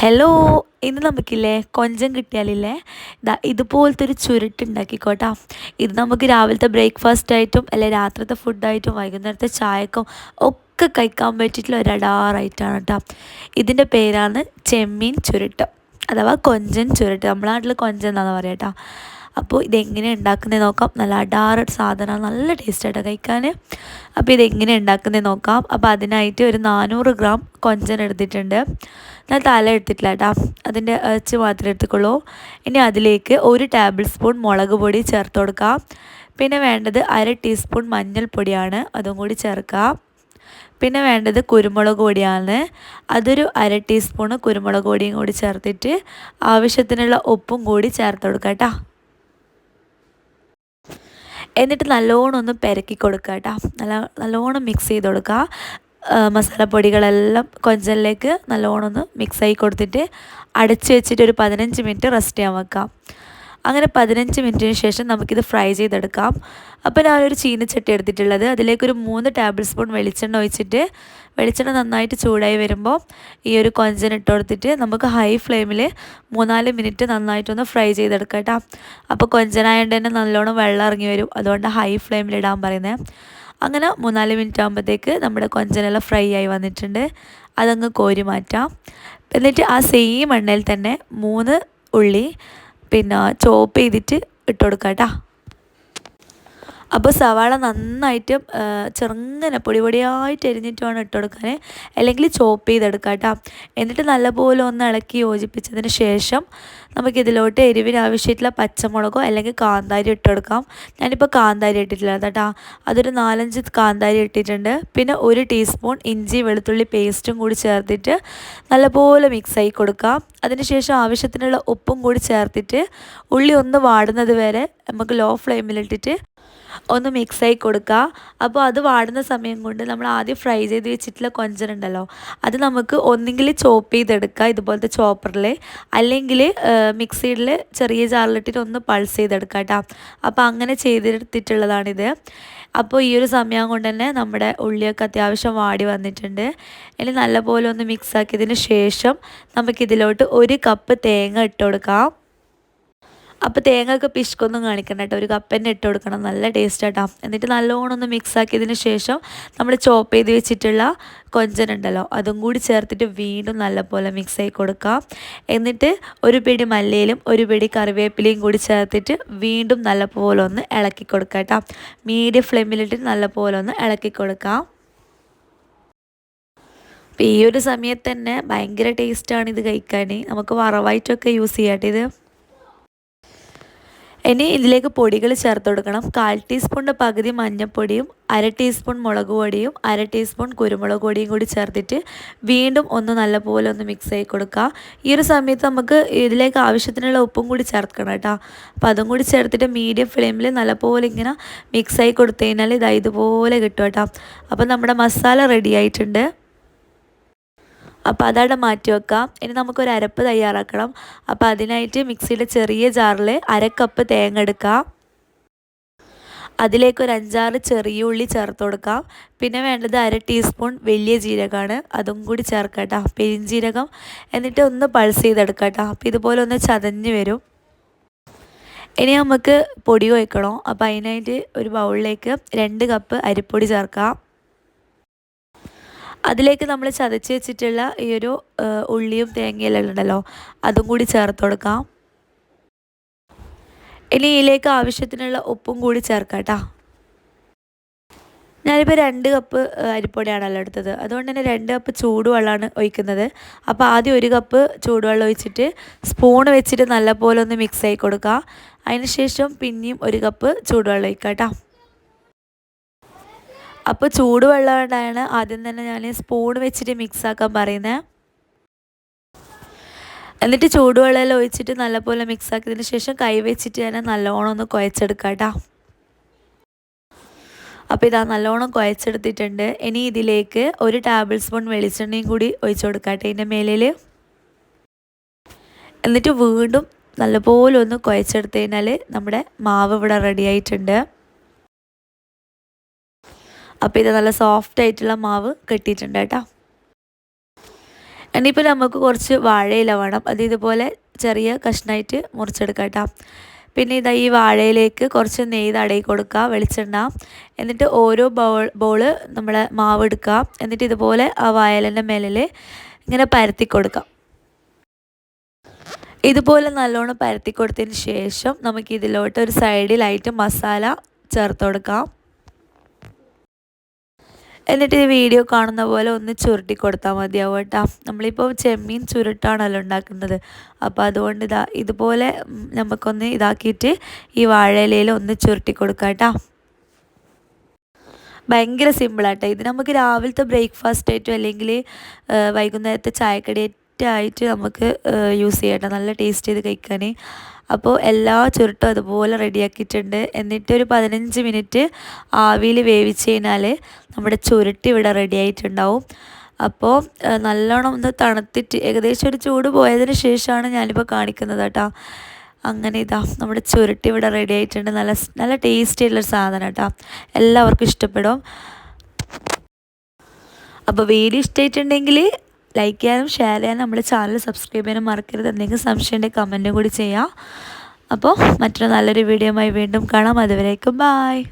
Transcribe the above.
Hello ഇന്ന് നമുക്കില്ലേ കൊഞ്ചം കിട്ടിയാലില്ലേ? ഇതാ ഇതുപോലത്തെ ഒരു ചുരുട്ടുണ്ടാക്കിക്കോട്ടാ. ഇത് നമുക്ക് രാവിലത്തെ ബ്രേക്ക്ഫാസ്റ്റ് ആയിട്ടും അല്ലെ രാത്രിത്തെ ഫുഡായിട്ടും വൈകുന്നേരത്തെ ചായക്കും ഒക്കെ കഴിക്കാൻ പറ്റിയിട്ടുള്ള ഒരു അടാറായിട്ടാണ് കേട്ടോ ഇതിന്റെ പേരാണ് ചെമ്മീൻ ചുരുട്ട് അഥവാ കൊഞ്ചൻ ചുരുട്ട്. നമ്മളെ നാട്ടിൽ കൊഞ്ചൻ എന്നാണ് പറയാം കേട്ടോ അപ്പോൾ ഇതെങ്ങനെ ഉണ്ടാക്കുന്നത് നോക്കാം. നല്ല അടാറ് സാധനം നല്ല ടേസ്റ്റായിട്ട് കഴിക്കാൻ. അപ്പോൾ ഇതെങ്ങനെ ഉണ്ടാക്കുന്നത് നോക്കാം. അപ്പോൾ അതിനായിട്ട് ഒരു നാനൂറ് ഗ്രാം കൊഞ്ചൻ എടുത്തിട്ടുണ്ട്. ഞാൻ തല എടുത്തിട്ടില്ല കേട്ടോ. അതിന്റെ ഇറച്ചി മാത്രമേ എടുത്തുള്ളൂ ഇനി അതിലേക്ക് ഒരു ടേബിൾ സ്പൂൺ മുളക് പൊടി ചേർത്ത് കൊടുക്കാം. പിന്നെ വേണ്ടത് അര ടീസ്പൂൺ മഞ്ഞൾപ്പൊടിയാണ്. അതും കൂടി ചേർക്കാം. പിന്നെ വേണ്ടത് കുരുമുളക് പൊടിയാണ്. അതൊരു അര ടീസ്പൂണ് കുരുമുളക് പൊടിയും കൂടി ചേർത്തിട്ട് ആവശ്യത്തിനുള്ള ഉപ്പും കൂടി ചേർത്ത് കൊടുക്കാം കേട്ടോ. എന്നിട്ട് നല്ലോണം ഒന്ന് പെരക്കി കൊടുക്കുക കേട്ടോ. നല്ല നല്ലോണം മിക്സ് ചെയ്ത് കൊടുക്കുക. മസാലപ്പൊടികളെല്ലാം കൊഞ്ചലിലേക്ക് നല്ലോണം ഒന്ന് മിക്സ് ആയി കൊടുത്തിട്ട് അടച്ചു വെച്ചിട്ട് ഒരു പതിനഞ്ച് മിനിറ്റ് റെസ്റ്റ് ചെയ്യാൻ വെക്കാം അങ്ങനെ പതിനഞ്ച് മിനിറ്റിന് ശേഷം നമുക്കിത് ഫ്രൈ ചെയ്തെടുക്കാം. അപ്പോൾ ഞാനൊരു ചീനച്ചട്ടി എടുത്തിട്ടുള്ളത്. അതിലേക്കൊരു മൂന്ന് ടേബിൾ സ്പൂൺ വെളിച്ചെണ്ണ ഒഴിച്ചിട്ട് വെളിച്ചെണ്ണ നന്നായിട്ട് ചൂടായി വരുമ്പോൾ ഈ ഒരു കൊഞ്ചൻ ഇട്ട് കൊടുത്തിട്ട് നമുക്ക് ഹൈ ഫ്ലെയിമിൽ മൂന്നാൽ മിനിറ്റ് നന്നായിട്ടൊന്ന് ഫ്രൈ ചെയ്തെടുക്കാം കേട്ടോ. അപ്പോൾ കൊഞ്ചനായതുകൊണ്ട് തന്നെ നല്ലോണം വെള്ളം ഇറങ്ങി വരും. അതുകൊണ്ട് ഹൈ ഫ്ലെയിമിൽ ഇടാൻ പറയുന്നത് അങ്ങനെ മൂന്നാൽ മിനിറ്റ് ആകുമ്പോഴത്തേക്ക് നമ്മുടെ കൊഞ്ചനെല്ലാം ഫ്രൈ ആയി വന്നിട്ടുണ്ട്. അതങ്ങ് കോരി മാറ്റാം. എന്നിട്ട് ആ സെയിം എണ്ണയിൽ തന്നെ മൂന്ന് ഉള്ളി പിന്നെ ചോപ്പ് ചെയ്തിട്ട് ഇട്ട് കൊടുക്കാം കേട്ടോ അപ്പോൾ സവാള നന്നായിട്ട് ചെറുങ്ങനെ പൊടി പൊടിയായിട്ട് എരിഞ്ഞിട്ട് വേണം ഇട്ട് കൊടുക്കാൻ. അല്ലെങ്കിൽ ചോപ്പ് ചെയ്തെടുക്കാം കേട്ടോ. എന്നിട്ട് നല്ലപോലെ ഒന്ന് ഇളക്കി യോജിപ്പിച്ചതിന് ശേഷം നമുക്കിതിലോട്ട് എരിവിന് ആവശ്യമായിട്ടുള്ള പച്ചമുളകോ അല്ലെങ്കിൽ കാന്താരി ഇട്ട് കൊടുക്കാം. ഞാനിപ്പോൾ കാന്താരി ഇട്ടിട്ടില്ല കേട്ടോ. അതൊരു നാലഞ്ച് കാന്താരി ഇട്ടിട്ടുണ്ട്. പിന്നെ ഒരു ടീസ്പൂൺ ഇഞ്ചി വെളുത്തുള്ളി പേസ്റ്റും കൂടി ചേർത്തിട്ട് നല്ലപോലെ മിക്സ് ആയി കൊടുക്കാം. അതിനുശേഷം ആവശ്യത്തിനുള്ള ഉപ്പും കൂടി ചേർത്തിട്ട് ഉള്ളി ഒന്ന് വാടുന്നത് വരെ നമുക്ക് ലോ ഫ്ലെയിമിലിട്ടിട്ട് ഒന്ന് മിക്സായി കൊടുക്കുക അപ്പോൾ അത് വാടുന്ന സമയം കൊണ്ട് നമ്മൾ ആദ്യം ഫ്രൈ ചെയ്ത് വെച്ചിട്ടുള്ള കൊഞ്ചനുണ്ടല്ലോ അത് നമുക്ക് ഒന്നെങ്കിൽ ചോപ്പ് ചെയ്തെടുക്കുക ഇതുപോലത്തെ ചോപ്പറിൽ അല്ലെങ്കിൽ മിക്സിയിൽ ചെറിയ ജാറിലിട്ടിട്ട് ഒന്ന് പൾസ് ചെയ്തെടുക്കുക കേട്ടോ അപ്പോൾ അങ്ങനെ ചെയ്തെടുത്തിട്ടുള്ളതാണിത്. അപ്പോൾ ഈ ഒരു സമയം കൊണ്ട് തന്നെ നമ്മുടെ ഉള്ളിയൊക്കെ അത്യാവശ്യം വാടി വന്നിട്ടുണ്ട്. ഇനി നല്ലപോലെ ഒന്ന് മിക്സ് ആക്കിയതിന് ശേഷം നമുക്കിതിലോട്ട് ഒരു കപ്പ് തേങ്ങ ഇട്ട് കൊടുക്കാം. അപ്പോൾ തേങ്ങ ഒക്കെ പിശുക്കൊന്നും കാണിക്കണ്ട കേട്ടോ. ഒരു കപ്പന്നെ ഇട്ട് കൊടുക്കണം. നല്ല ടേസ്റ്റ് ആട്ടോ എന്നിട്ട് നല്ലോണം ഒന്ന് മിക്സ് ആക്കിയതിന് ശേഷം നമ്മൾ ചോപ്പ് ചെയ്ത് വെച്ചിട്ടുള്ള കൊഞ്ചനുണ്ടല്ലോ അതും കൂടി ചേർത്തിട്ട് വീണ്ടും നല്ലപോലെ മിക്സ് ആയി കൊടുക്കാം. എന്നിട്ട് ഒരു പിടി മല്ലിയിലും ഒരു പിടി കറിവേപ്പിലയും കൂടി ചേർത്തിട്ട് വീണ്ടും നല്ലപോലെ ഒന്ന് ഇളക്കി കൊടുക്കാം കേട്ടോ മീഡിയം ഫ്ലെയിമിലിട്ട് നല്ലപോലെ ഒന്ന് ഇളക്കി കൊടുക്കാം. അപ്പോൾ ഈ ഒരു സമയത്ത് തന്നെ ഭയങ്കര ടേസ്റ്റാണ് ഇത് കഴിക്കാൻ. നമുക്ക് വറവായിട്ടൊക്കെ യൂസ് ചെയ്യാട്ടെ ഇത്. ഇനി ഇതിലേക്ക് പൊടികൾ ചേർത്ത് കൊടുക്കണം. കാൽ ടീസ്പൂണിന്റെ പകുതി മഞ്ഞൾപ്പൊടിയും അര ടീസ്പൂൺ മുളക് പൊടിയും അര ടീസ്പൂൺ കുരുമുളക് പൊടിയും കൂടി ചേർത്തിട്ട് വീണ്ടും ഒന്ന് നല്ലപോലെ ഒന്ന് മിക്സ് ആയി കൊടുക്കുക. ഈ ഒരു സമയത്ത് നമുക്ക് ഇതിലേക്ക് ആവശ്യത്തിനുള്ള ഉപ്പും കൂടി ചേർക്കണം കേട്ടോ. അപ്പോൾ അതും കൂടി ചേർത്തിട്ട് മീഡിയം ഫ്ലെയിമിൽ നല്ലപോലെ ഇങ്ങനെ മിക്സ് ആയി കൊടുത്തു കഴിഞ്ഞാൽ ഇതാ ഇതുപോലെ കിട്ടും കേട്ടോ. അപ്പോൾ നമ്മുടെ മസാല റെഡി ആയിട്ടുണ്ട്. അപ്പോൾ അതവിടെ മാറ്റി വെക്കാം. ഇനി നമുക്കൊരു അരപ്പ് തയ്യാറാക്കണം. അപ്പോൾ അതിനായിട്ട് മിക്സിയുടെ ചെറിയ ജാറിൽ അരക്കപ്പ് തേങ്ങ എടുക്കാം. അതിലേക്ക് ഒരു അഞ്ചാറ് ചെറിയ ഉള്ളി ചേർത്ത് കൊടുക്കാം. പിന്നെ വേണ്ടത് അര ടീസ്പൂൺ വലിയ ജീരകമാണ്. അതും കൂടി ചേർക്കട്ടോ. പെരിഞ്ചീരകം. എന്നിട്ട് ഒന്ന് പൾസ് ചെയ്തെടുക്കട്ടോ. കേട്ടോ അപ്പോൾ ഇതുപോലെ ഒന്ന് ചതഞ്ഞ് വരും. ഇനി നമുക്ക് പൊടി വയ്ക്കണം അപ്പോൾ അതിനായിട്ട് ഒരു ബൗളിലേക്ക് രണ്ട് കപ്പ് അരിപ്പൊടി ചേർക്കാം. അതിലേക്ക് നമ്മൾ ചതച്ച് വെച്ചിട്ടുള്ള ഈ ഒരു ഉള്ളിയും തേങ്ങയെല്ലാം ഉണ്ടല്ലോ അതും കൂടി ചേർത്ത് കൊടുക്കാം. ഇനി ഇതിലേക്ക് ആവശ്യത്തിനുള്ള ഉപ്പും കൂടി ചേർക്കാം കേട്ടോ. ഞാനിപ്പോൾ രണ്ട് കപ്പ് അരിപ്പൊടിയാണല്ലോ എടുത്തത്. അതുകൊണ്ട് തന്നെ രണ്ട് കപ്പ് ചൂടുവെള്ളമാണ് ഒഴിക്കുന്നത്. അപ്പോൾ ആദ്യം ഒരു കപ്പ് ചൂടുവെള്ളം ഒഴിച്ചിട്ട് സ്പൂൺ വെച്ചിട്ട് നല്ലപോലെ ഒന്ന് മിക്സ് ആയി കൊടുക്കുക അതിനുശേഷം പിന്നെയും ഒരു കപ്പ് ചൂടുവെള്ളം ഒഴിക്കാം കേട്ടോ. അപ്പോൾ ചൂടുവെള്ളം കൊണ്ടാണ് ആദ്യം തന്നെ ഞാൻ സ്പൂൺ വെച്ചിട്ട് മിക്സ് ആക്കാൻ പറയുന്നത് എന്നിട്ട് ചൂടുവെള്ളം ഒഴിച്ചിട്ട് നല്ലപോലെ മിക്സ് ആക്കിയതിന് ശേഷം കൈ വെച്ചിട്ട് ഞാൻ നല്ലോണം ഒന്ന് കുഴച്ചെടുക്കാം കേട്ടോ അപ്പോൾ ഇതാ നല്ലോണം കുഴച്ചെടുത്തിട്ടുണ്ട്. ഇനി ഇതിലേക്ക് ഒരു ടേബിൾ സ്പൂൺ വെളിച്ചെണ്ണയും കൂടി ഒഴിച്ചു കൊടുക്കാട്ടെ ഇതിന്റെ മേലിൽ എന്നിട്ട് വീണ്ടും നല്ലപോലെ ഒന്ന് കുഴച്ചെടുത്ത് കഴിഞ്ഞാൽ നമ്മുടെ മാവ് ഇവിടെ റെഡി ആയിട്ടുണ്ട്. അപ്പോൾ ഇത് നല്ല സോഫ്റ്റ് ആയിട്ടുള്ള മാവ് കെട്ടിയിട്ടുണ്ട് കേട്ടോ. ഇനിയിപ്പോൾ നമുക്ക് കുറച്ച് വാഴയില വേണം. അത് ഇതുപോലെ ചെറിയ കഷ്ണമായിട്ട് മുറിച്ചെടുക്കാം കേട്ടോ. പിന്നെ ഇതാ ഈ വാഴയിലേക്ക് കുറച്ച് നെയ്യ് തടയി കൊടുക്കുക വെളിച്ചെണ്ണ. എന്നിട്ട് ഓരോ ബൗൾ ബോൾ നമ്മൾ മാവ് എടുക്കുക. എന്നിട്ട് ഇതുപോലെ ആ വായലിന്റെ മേലിൽ ഇങ്ങനെ പരത്തി കൊടുക്കാം ഇതുപോലെ നല്ലോണം പരത്തി കൊടുത്തതിന് ശേഷം നമുക്ക് ഇതിലോട്ട് ഒരു സൈഡിലായിട്ട് മസാല ചേർത്ത് കൊടുക്കാം. എന്നിട്ട് ഈ വീഡിയോ കാണുന്ന പോലെ ഒന്ന് ചുരുട്ടി കൊടുത്താൽ മതിയാവും കേട്ടോ. നമ്മളിപ്പോൾ ചെമ്മീൻ ചുരുട്ടാണല്ലോ ഉണ്ടാക്കുന്നത്. അപ്പോൾ അതുകൊണ്ട് ഇതാ ഇതുപോലെ നമുക്കൊന്ന് ഇതാക്കിയിട്ട് ഈ വാഴയിലയിൽ ഒന്ന് ചുരുട്ടി കൊടുക്കാം കേട്ടോ. ഭയങ്കര സിമ്പിളാട്ടോ ഇത് നമുക്ക് രാവിലത്തെ ബ്രേക്ക്ഫാസ്റ്റ് ആയിട്ടും അല്ലെങ്കിൽ വൈകുന്നേരത്തെ ചായക്കടി ആയിട്ട് നമുക്ക് യൂസ് ചെയ്യേണ്ട. നല്ല ടേസ്റ്റ് ചെയ്ത് കഴിക്കാൻ അപ്പോൾ എല്ലാ ചുരുട്ടും അതുപോലെ റെഡിയാക്കിയിട്ടുണ്ട് എന്നിട്ട് ഒരു പതിനഞ്ച് മിനിറ്റ് ആവിയിൽ വേവിച്ച് കഴിഞ്ഞാൽ നമ്മുടെ ചുരുട്ട് ഇവിടെ റെഡി ആയിട്ടുണ്ടാവും. അപ്പോൾ നല്ലോണം ഒന്ന് തണുത്തിട്ട് ഏകദേശം ഒരു ചൂട് പോയതിന് ശേഷമാണ് ഞാനിപ്പോൾ കാണിക്കുന്നത് കേട്ടോ. അങ്ങനെ ഇതാ നമ്മുടെ ചുരുട്ടി ഇവിടെ റെഡി ആയിട്ടുണ്ട്. നല്ല നല്ല ടേസ്റ്റി ഉള്ളൊരു സാധനം കേട്ടോ. എല്ലാവർക്കും ഇഷ്ടപ്പെടും. അപ്പോൾ വീഡിയോ ഇഷ്ടമായിട്ടുണ്ടെങ്കിൽ ലൈക്ക് ചെയ്യാനും ഷെയർ ചെയ്യാനും നമ്മുടെ ചാനൽ സബ്സ്ക്രൈബ് ചെയ്യാനും മറക്കരുത്. എന്തെങ്കിലും സംശയം ഉണ്ടെങ്കിൽ കമന്റും കൂടി ചെയ്യാം. അപ്പോൾ മറ്റൊരു നല്ലൊരു വീഡിയോയുമായി വീണ്ടും കാണാം. അതുവരേക്കും ബായ്